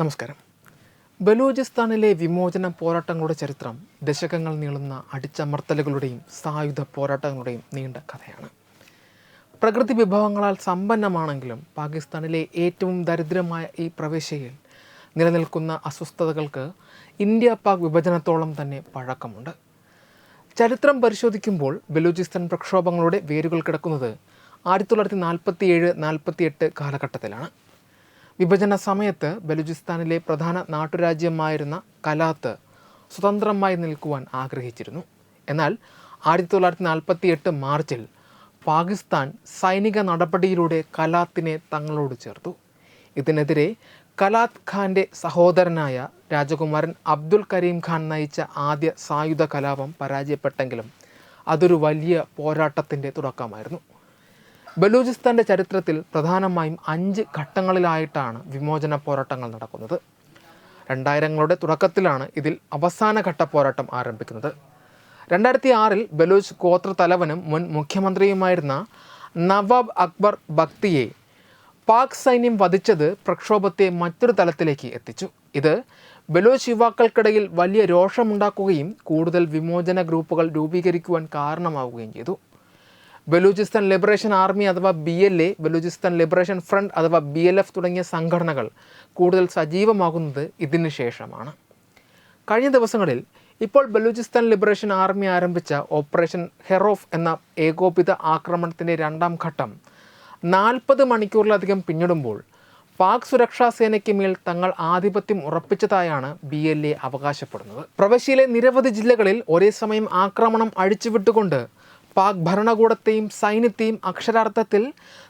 നമസ്കാരം. ബലൂചിസ്ഥാനിലെ വിമോചന പോരാട്ടങ്ങളുടെ ചരിത്രം ദശകങ്ങൾ നീളുന്ന അടിച്ചമർത്തലുകളുടെയും സായുധ പോരാട്ടങ്ങളുടെയും നീണ്ട കഥയാണ്. പ്രകൃതി വിഭവങ്ങളാൽ സമ്പന്നമാണെങ്കിലും പാകിസ്ഥാനിലെ ഏറ്റവും ദരിദ്രമായ ഈ പ്രവേശയിൽ നിലനിൽക്കുന്ന അസ്വസ്ഥതകൾക്ക് ഇന്ത്യ പാക് വിഭജനത്തോളം തന്നെ പഴക്കമുണ്ട്. ചരിത്രം പരിശോധിക്കുമ്പോൾ ബലൂചിസ്ഥാൻ പ്രക്ഷോഭങ്ങളുടെ വേരുകൾ കിടക്കുന്നത് ആയിരത്തി തൊള്ളായിരത്തി നാൽപ്പത്തി ഏഴ് നാൽപ്പത്തി എട്ട് കാലഘട്ടത്തിലാണ്. വിഭജന സമയത്ത് ബലൂചിസ്ഥാനിലെ പ്രധാന നാട്ടുരാജ്യമായിരുന്ന കലാത്ത് സ്വതന്ത്രമായി നിൽക്കുവാൻ ആഗ്രഹിച്ചിരുന്നു. എന്നാൽ ആയിരത്തി തൊള്ളായിരത്തി നാൽപ്പത്തി എട്ട് മാർച്ചിൽ പാകിസ്ഥാൻ സൈനിക നടപടിയിലൂടെ കലാത്തിനെ തങ്ങളോട് ചേർത്തു. ഇതിനെതിരെ കലാത്ത് ഖാന്റെ സഹോദരനായ രാജകുമാരൻ അബ്ദുൽ കരീം ഖാൻ നയിച്ച ആദ്യ സായുധ കലാപം പരാജയപ്പെട്ടെങ്കിലും അതൊരു വലിയ പോരാട്ടത്തിന്റെ തുടക്കമായിരുന്നു. ബലൂചിസ്ഥാന്റെ ചരിത്രത്തിൽ പ്രധാനമായും അഞ്ച് ഘട്ടങ്ങളിലായിട്ടാണ് വിമോചന പോരാട്ടങ്ങൾ നടക്കുന്നത്. രണ്ടായിരങ്ങളുടെ തുടക്കത്തിലാണ് ഇതിൽ അവസാന ഘട്ട പോരാട്ടം ആരംഭിക്കുന്നത്. രണ്ടായിരത്തി ആറിൽ ബലൂച്ച് ഗോത്ര തലവനും മുൻ മുഖ്യമന്ത്രിയുമായിരുന്ന നവാബ് അക്ബർ ഭക്തിയെ പാക് സൈന്യം വധിച്ചത് പ്രക്ഷോഭത്തെ മറ്റൊരു തലത്തിലേക്ക് എത്തിച്ചു. ഇത് ബലോച്ച് യുവാക്കൾക്കിടയിൽ വലിയ രോഷമുണ്ടാക്കുകയും കൂടുതൽ വിമോചന ഗ്രൂപ്പുകൾ രൂപീകരിക്കുവാൻ കാരണമാവുകയും ചെയ്തു. ബലൂചിസ്ഥാൻ ലിബറേഷൻ ആർമി അഥവാ B L A Balochistan liberation front അഥവാ ബി എൽ എഫ് തുടങ്ങിയ സംഘടനകൾ കൂടുതൽ സജീവമാകുന്നത് ഇതിന് ശേഷമാണ്. കഴിഞ്ഞ ദിവസങ്ങളിൽ ഇപ്പോൾ ബലൂചിസ്ഥാൻ ലിബറേഷൻ ആർമി ആരംഭിച്ച ഓപ്പറേഷൻ ഹെറോഫ് എന്ന ഏകോപിത ആക്രമണത്തിന്റെ രണ്ടാം ഘട്ടം നാൽപ്പത് മണിക്കൂറിലധികം പിന്നിടുമ്പോൾ പാക് സുരക്ഷാ സേനയ്ക്ക് മേൽ തങ്ങൾ ആധിപത്യം ഉറപ്പിച്ചതായാണ് ബി എൽ എ അവകാശപ്പെടുന്നത്. പ്രവശ്യയിലെ നിരവധി ജില്ലകളിൽ ഒരേ സമയം ആക്രമണം അഴിച്ചുവിട്ടുകൊണ്ട് പാക് ഭരണകൂടത്തെയും സൈന്യത്തെയും അക്ഷരാർത്ഥത്തിൽ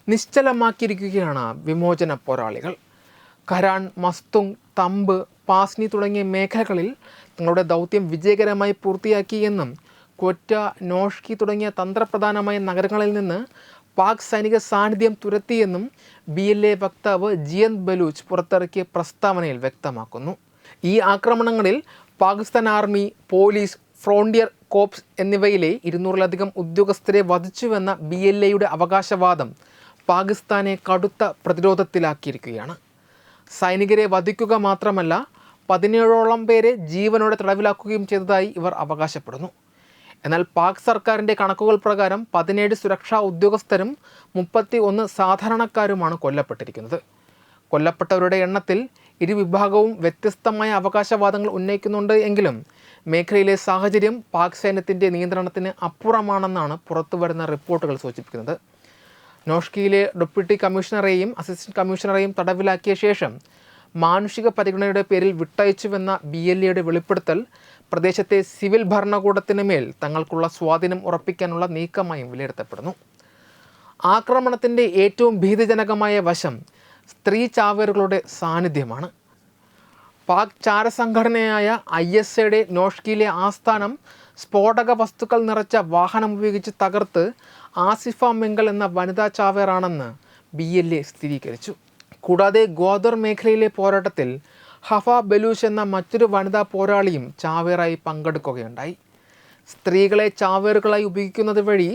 നിശ്ചലമാക്കിയിരിക്കുകയാണ് വിമോചന പോരാളികൾ. കരാൺ മസ്തുങ് തമ്പ് പാസ്നി തുടങ്ങിയ മേഖലകളിൽ തങ്ങളുടെ ദൗത്യം വിജയകരമായി പൂർത്തിയാക്കി എന്നും കൊറ്റ നോഷ്കി തുടങ്ങിയ തന്ത്രപ്രധാനമായ നഗരങ്ങളിൽ നിന്ന് പാക് സൈനിക സാന്നിധ്യം തുരത്തിയെന്നും ബി എൽ എ വക്താവ് ജിയന്ത് ബലൂച്ച് പുറത്തിറക്കിയ പ്രസ്താവനയിൽ വ്യക്തമാക്കുന്നു. ഈ ആക്രമണങ്ങളിൽ Pakistan army police frontier corps എന്നിവയിലെ ഇരുന്നൂറിലധികം ഉദ്യോഗസ്ഥരെ വധിച്ചുവെന്ന ബി എൽ എയുടെ അവകാശവാദം പാകിസ്ഥാനെ കടുത്ത പ്രതിരോധത്തിലാക്കിയിരിക്കുകയാണ്. സൈനികരെ വധിക്കുക മാത്രമല്ല പതിനേഴോളം പേരെ ജീവനോടെ തടവിലാക്കുകയും ചെയ്തതായി ഇവർ അവകാശപ്പെടുന്നു. എന്നാൽ പാക് സർക്കാരിന്റെ കണക്കുകൾ പ്രകാരം പതിനേഴ് സുരക്ഷാ ഉദ്യോഗസ്ഥരും മുപ്പത്തി ഒന്ന് സാധാരണക്കാരുമാണ് കൊല്ലപ്പെട്ടിരിക്കുന്നത്. കൊല്ലപ്പെട്ടവരുടെ എണ്ണത്തിൽ ഇരുവിഭാഗവും വ്യത്യസ്തമായ അവകാശവാദങ്ങൾ ഉന്നയിക്കുന്നുണ്ട് എങ്കിലും മേഖലയിലെ സാഹചര്യം പാക് സൈന്യത്തിന്റെ നിയന്ത്രണത്തിന് അപ്പുറമാണെന്നാണ് പുറത്തുവരുന്ന റിപ്പോർട്ടുകൾ സൂചിപ്പിക്കുന്നത്. നോഷ്കിയിലെ ഡെപ്യൂട്ടി കമ്മീഷണറെയും അസിസ്റ്റന്റ് കമ്മീഷണറെയും തടവിലാക്കിയ ശേഷം മാനുഷിക പരിഗണനയുടെ പേരിൽ വിട്ടയച്ചുവെന്ന ബി എൽ എയുടെ വെളിപ്പെടുത്തൽ പ്രദേശത്തെ സിവിൽ ഭരണകൂടത്തിന് മേൽ തങ്ങൾക്കുള്ള സ്വാധീനം ഉറപ്പിക്കാനുള്ള നീക്കമായും വിലയിരുത്തപ്പെടുന്നു. ആക്രമണത്തിന്റെ ഏറ്റവും ഭീതിജനകമായ വശം സ്ത്രീ ചാവേറുകളുടെ സാന്നിധ്യമാണ്. പാക് ചാരസംഘടനയായ ഐ എസ് എയുടെ നോഷ്കിയിലെ ആസ്ഥാനം സ്ഫോടക വസ്തുക്കൾ നിറച്ച വാഹനം ഉപയോഗിച്ച് തകർത്ത് ആസിഫ മെങ്കൽ എന്ന വനിതാ ചാവേറാണെന്ന് ബി എൽ എ സ്ഥിരീകരിച്ചു. കൂടാതെ ഗോദർ മേഖലയിലെ പോരാട്ടത്തിൽ ഹഫ ബലൂഷ് എന്ന മറ്റൊരു വനിതാ പോരാളിയും ചാവേറായി പങ്കെടുക്കുകയുണ്ടായി. സ്ത്രീകളെ ചാവേറുകളായി ഉപയോഗിക്കുന്നത് വഴി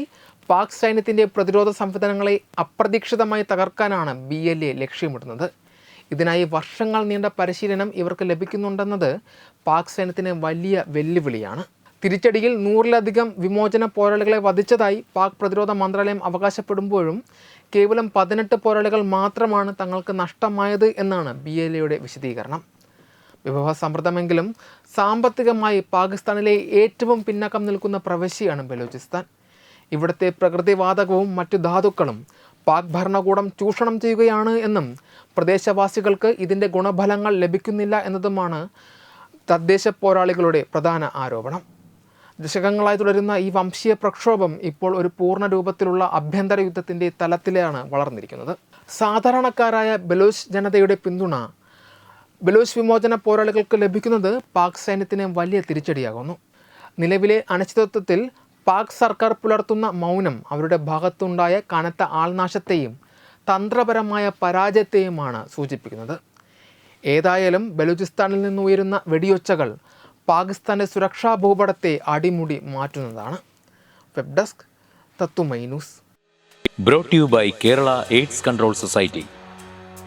പാക് സൈന്യത്തിന്റെ പ്രതിരോധ സംവിധാനങ്ങളെ അപ്രതീക്ഷിതമായി തകർക്കാനാണ് ബി എൽ എ ലക്ഷ്യമിടുന്നത്. ഇതിനായി വർഷങ്ങൾ നീണ്ട പരിശീലനം ഇവർക്ക് ലഭിക്കുന്നുണ്ടെന്നത് പാക് സൈന്യത്തിന് വലിയ വെല്ലുവിളിയാണ്. തിരിച്ചടിയിൽ നൂറിലധികം വിമോചന പോരാളികളെ വധിച്ചതായി പാക് പ്രതിരോധ മന്ത്രാലയം അവകാശപ്പെടുമ്പോഴും കേവലം പതിനെട്ട് പോരാളികൾ മാത്രമാണ് തങ്ങൾക്ക് നഷ്ടമായത് എന്നാണ് ബി എൽ എയുടെ വിശദീകരണം. വിഭവ സമൃദ്ധമെങ്കിലും സാമ്പത്തികമായി പാകിസ്ഥാനിലെ ഏറ്റവും പിന്നക്കം നിൽക്കുന്ന പ്രവിശ്യയാണ് ബലൂചിസ്ഥാൻ. ഇവിടുത്തെ പ്രകൃതിവാതകവും മറ്റു ധാതുക്കളും പാക് ഭരണകൂടം ചൂഷണം ചെയ്യുകയാണ് എന്നും പ്രദേശവാസികൾക്ക് ഇതിന്റെ ഗുണഫലങ്ങൾ ലഭിക്കുന്നില്ല എന്നതുമാണ് തദ്ദേശ പോരാളികളുടെ പ്രധാന ആരോപണം. ദശകങ്ങളായി തുടരുന്ന ഈ വംശീയ പ്രക്ഷോഭം ഇപ്പോൾ ഒരു പൂർണ രൂപത്തിലുള്ള ആഭ്യന്തര യുദ്ധത്തിന്റെ തലത്തിലാണ് വളർന്നിരിക്കുന്നത്. സാധാരണക്കാരായ ബലോച്ച് ജനതയുടെ പിന്തുണ ബലോച്ച് വിമോചന പോരാളികൾക്ക് ലഭിക്കുന്നത് പാക് സൈന്യത്തിന് വലിയ തിരിച്ചടിയാകുന്നു. നിലവിലെ അനിശ്ചിതത്വത്തിൽ പാക് സർക്കാർ പുലർത്തുന്ന മൗനം അവരുടെ ഭാഗത്തുണ്ടായ കനത്ത ആൾനാശത്തെയും തന്ത്രപരമായ പരാജയത്തെയുമാണ് സൂചിപ്പിക്കുന്നത്. ഏതായാലും ബലൂചിസ്ഥാനിൽ നിന്ന് ഉയരുന്ന വെടിയൊച്ചകൾ പാകിസ്ഥാന്റെ സുരക്ഷാ ഭൂപടത്തെ അടിമുടി മാറ്റുന്നതാണ്. വെബ് ഡെസ്ക് തത്തുമൈ news. Brought you by Kerala AIDS control society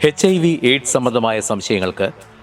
H I V AIDS സംബന്ധമായ സംശയങ്ങൾക്ക്